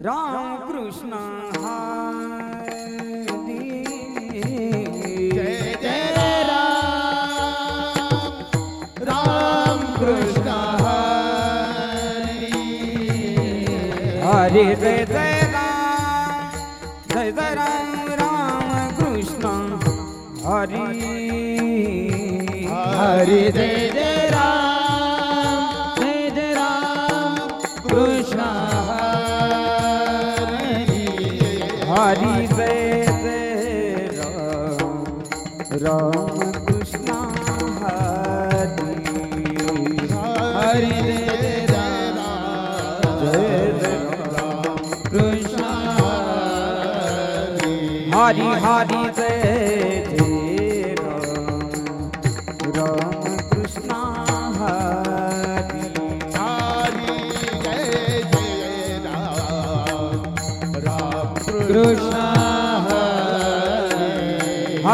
राम कृष्ण राम कृष्ण हरे जय जय राम जय जय राम राम कृष्ण हरी। हरे जय जय મારી બે રામ કૃષ્ણ હરી. હરી હરી હરી જય રામ કૃષ્ણ હરી હરી જય જય Ram. Ram Krishna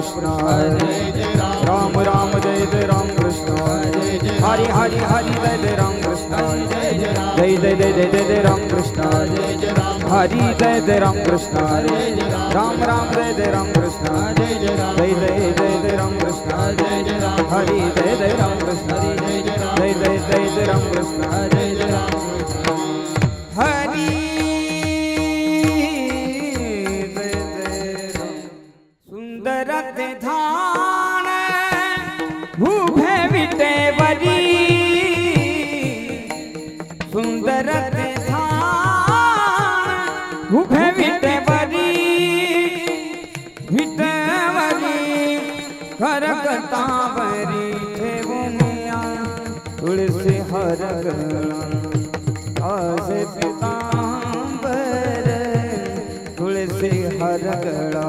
Krishna Ram Ram Jai Jai Ram Krishna Hari Hari Hari Jai Jai Ram Krishna Jai Jai Jai Jai Jai Jai Ram Krishna Hari Jai Jai Ram Krishna Ram Ram Jai Jai Ram Krishna Jai Jai Jai Jai Ram Krishna Hari Jai Jai Ram Krishna रथ धान भूभे विटे वरी। सुंदर धान भूभे विटे वरी। विटे वरी करकता वरी छे भूमिया तुलसी हर आसे पिताम्बर तुलसी हरगड़ा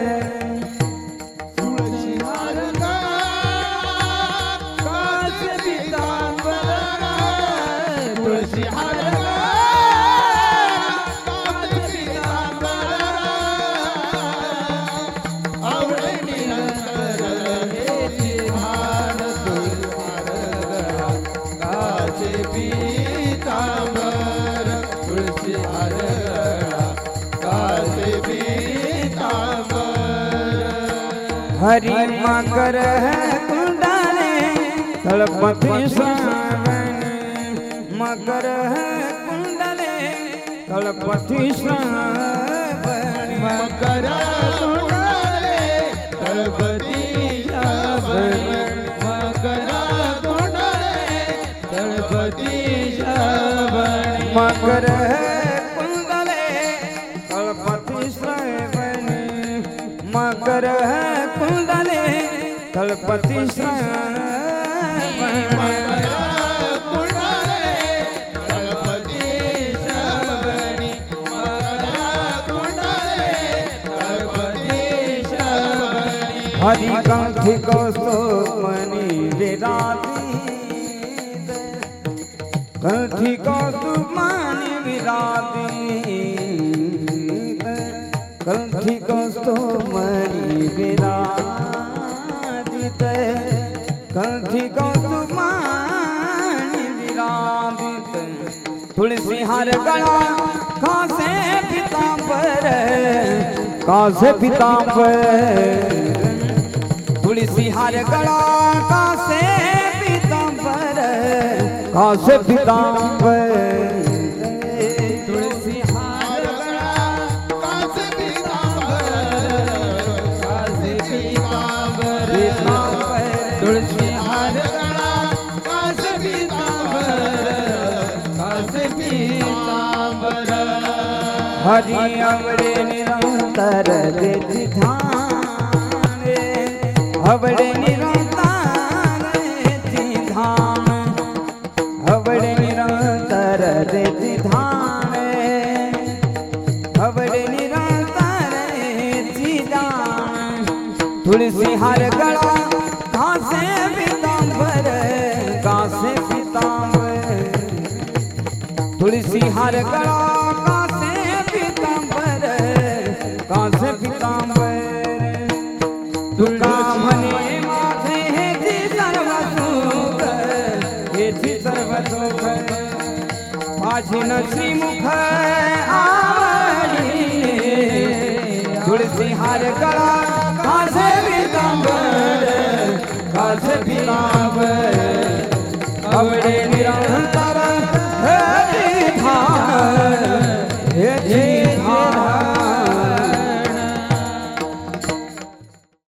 हरि मकर है कुंडारे तड़पति सावन मकर है कुंडले तड़पति सावन मकर कुंडले तड़पति सावन मकर कुंडले तड़पति सावन मकर है कुंडले तड़पति सावन मकर है કુંડલે તળપતિ શ્રવણ. હરિકંઠી કૌસ્તુમની વિરાતી કંઠી કૌસ્તુમની વિરાતી કંઠી કૌસ્તુમની વિરાતી तुलसी हर गला कासे पिता पर। कासे पिता पर। तुलसी हर गला कासे पिता पर। कासे पिता पर। हरि अवड़े निरंतर रे। अवड़े निरंतर धाम अवड़े निरंतर अवड़े निरंतर धाम तुलसी हार पीतांबर तुलसी हार गळा माझून श्रीमुख तुळसी हार कळा कासे भी कांबळ कासे भी